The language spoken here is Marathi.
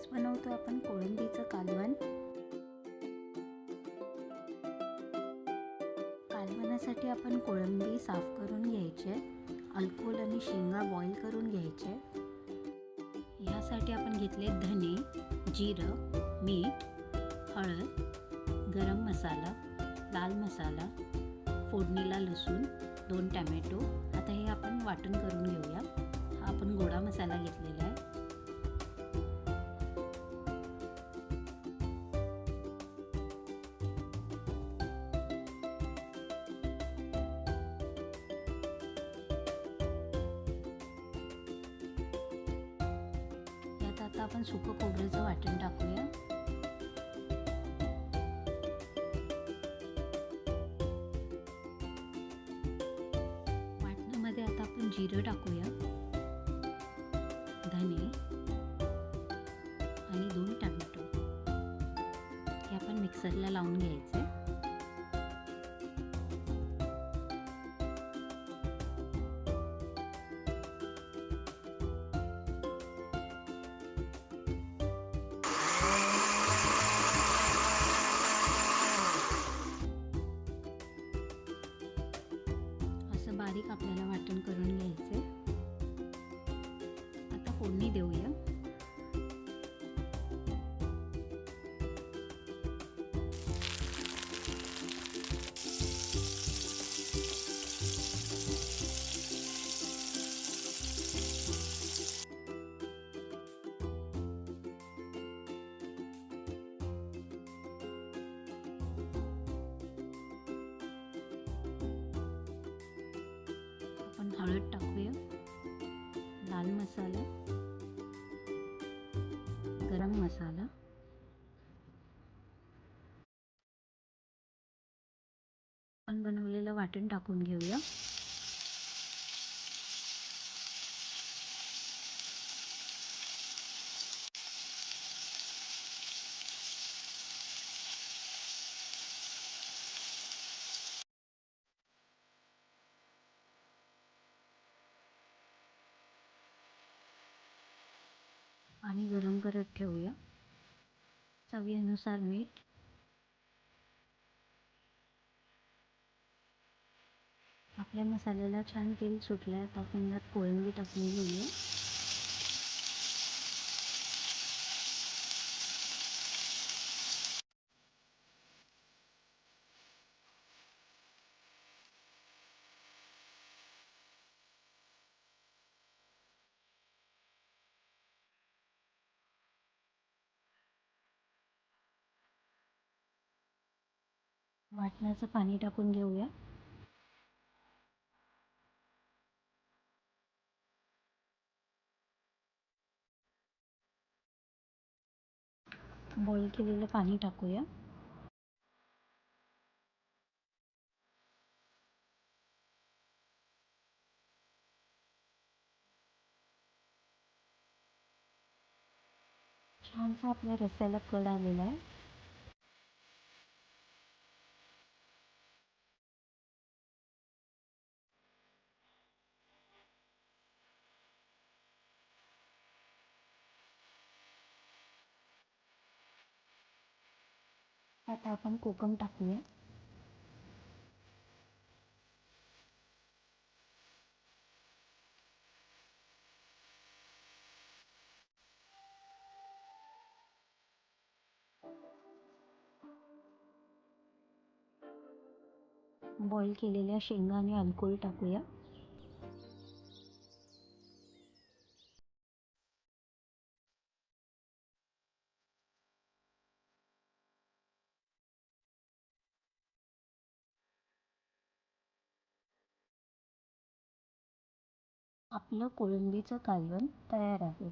आज बनवतो आपण कोळंबीचं कालवण. कालवणासाठी आपण कोळंबी साफ करून घ्यायचे अल्कोहोल आणि शेंगा बॉईल करून घ्यायचे. यासाठी आपण घेतले धने जिरं मीठ हळद गरम मसाला लाल मसाला फोडणीला लसूण दोन टॅमॅटो. आता हे आपण वाटण करून घेऊया. हा आपण गोडा मसाला घेतलेला आहे. आता आपण सुकं खोबऱ्याचं वाटण टाकूया. वाटणामध्ये आता आपण जिरं टाकूया. धने आणि दोन टमॅटो. हे आपण मिक्सरला लावून घ्यायचे. आता फोडणी देऊया आपण हळद टाकूया लाल वाटण टाकून घेऊया. आणि गरम करत ठेवूया. चवीनुसार मीठ आपल्या मसाल्याला छान तेल सुटलं आहे आता आपण यात कोळंबी टाकून घेऊया वाटण्याचं पाणी टाकून घेऊया. बॉईल केलेलं पाणी टाकूया. छानसा आपल्या रस्स्याला कळ आलेला आहे. आता आपण कोकम टाकूया बॉईल केलेल्या शेंगा आणि अल्कोहोल टाकूया. आपलं कोळंबीचं कालवण तयार आहे.